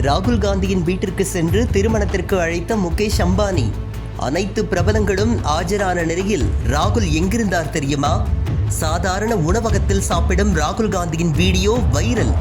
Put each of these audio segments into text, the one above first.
ராகுல் காந்தியின் வீட்டிற்கு சென்று திருமணத்திற்கு அழைத்த முகேஷ் அம்பானி. அனைத்து பிரபலங்களும் ஆஜரான நிலையில் ராகுல் எங்கிருந்தார் தெரியுமா? சாதாரண உணவகத்தில் சாப்பிடும் ராகுல் காந்தியின் வீடியோ வைரல்.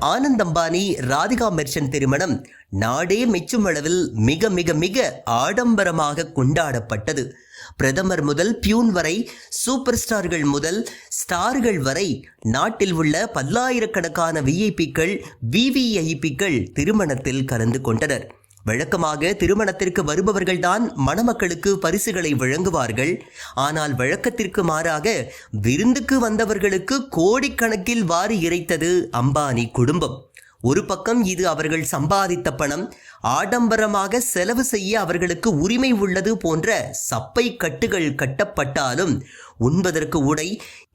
ஆனந்த் அம்பானி ராதிகா மெர்ஷன் திருமணம் நாடே மெச்சும் அளவில் மிக மிக மிக ஆடம்பரமாக கொண்டாடப்பட்டது. பிரதமர் முதல் பியூன் வரை சூப்பர் ஸ்டார்கள் முதல் ஸ்டார்கள் வரை நாட்டில் உள்ள பல்லாயிரக்கணக்கான விஐபிக்கள் விவிஐபிக்கள் திருமணத்தில் கலந்து கொண்டனர். வழக்கமாக திருமணத்திற்கு வருபவர்கள்தான் மணமக்களுக்கு பரிசுகளை வழங்குவார்கள். ஆனால் வழக்கத்திற்கு மாறாக விருந்துக்கு வந்தவர்களுக்கு கோடிக்கணக்கில் வாரி இறைத்தது அம்பானி குடும்பம். ஒரு பக்கம் இது அவர்கள் சம்பாதித்த பணம் ஆடம்பரமாக செலவு செய்ய அவர்களுக்கு உரிமை உள்ளது போன்ற சப்பை கட்டுகள் கட்டப்பட்டாலும் உண்பதற்கு உடை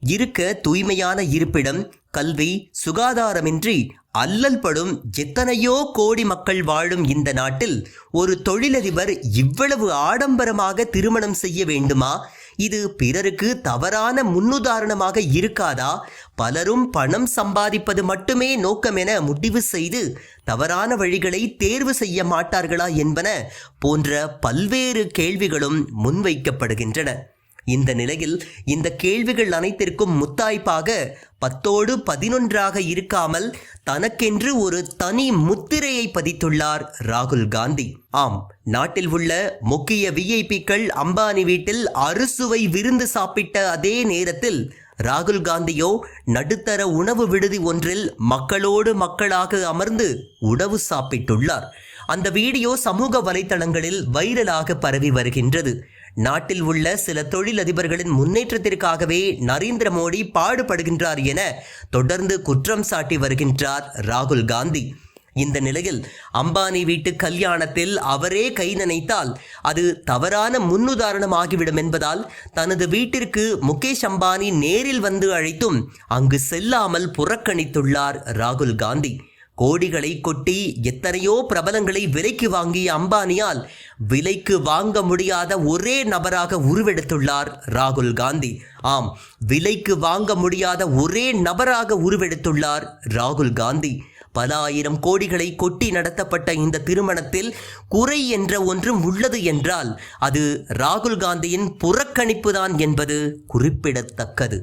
இருக்க தூய்மையான இருப்பிடம் கல்வி சுகாதாரமின்றி அல்லல் படும் எத்தனையோ கோடி மக்கள் வாழும் இந்த நாட்டில் ஒரு தொழிலதிபர் இவ்வளவு ஆடம்பரமாக திருமணம் செய்ய வேண்டுமா? இது பிறருக்கு தவறான முன்னுதாரணமாக இருக்காதா? பலரும் பணம் சம்பாதிப்பது மட்டுமே நோக்கம் என முடிவு செய்து தவறான வழிகளை தேர்வு செய்ய மாட்டார்களா என்பன போன்ற பல்வேறு கேள்விகளும் முன்வைக்கப்படுகின்றன. இந்த நிலையில் இந்த கேள்விகள் அனைத்திற்கும் முத்தாய்ப்பாக பத்தோடு பதினொன்றாக இருக்காமல் தனக்கென்று ஒரு தனி முத்திரையை பதித்துள்ளார் ராகுல் காந்தி. ஆம் நாட்டில் உள்ள முக்கிய விஐபிக்கள் அம்பானி வீட்டில் அறுசுவை விருந்து சாப்பிட்ட அதே நேரத்தில் ராகுல் காந்தியோ நடுத்தர உணவு விடுதி ஒன்றில் மக்களோடு மக்களாக அமர்ந்து உணவு சாப்பிட்டுள்ளார். அந்த வீடியோ சமூக வலைதளங்களில் வைரலாக பரவி வருகின்றது. நாட்டில் உள்ள சில தொழிலதிபர்களின் முன்னேற்றத்திற்காகவே நரேந்திர மோடி பாடுபடுகின்றார் என தொடர்ந்து குற்றம் சாட்டி வருகின்றார் ராகுல் காந்தி. இந்த நிலையில் அம்பானி வீட்டு கல்யாணத்தில் அவரே கை நனைத்தால் அது தவறான முன்னுதாரணமாகிவிடும் என்பதால் தனது வீட்டிற்கு முகேஷ் அம்பானி நேரில் வந்து அழைத்தும் அங்கு செல்லாமல் புறக்கணித்துள்ளார் ராகுல் காந்தி. கோடிகளை கொட்டி எத்தனையோ பிரபலங்களை விலைக்கு வாங்கிய அம்பானியால் விலைக்கு வாங்க முடியாத ஒரே நபராக உருவெடுத்துள்ளார் ராகுல் காந்தி. ஆம் விலைக்கு வாங்க முடியாத ஒரே நபராக உருவெடுத்துள்ளார் ராகுல் காந்தி. பல ஆயிரம் கோடிகளை கொட்டி நடத்தப்பட்ட இந்த திருமணத்தில் குறை என்ற ஒன்றும் உள்ளது என்றால் அது ராகுல் காந்தியின் புறக்கணிப்புதான் என்பது குறிப்பிடத்தக்கது.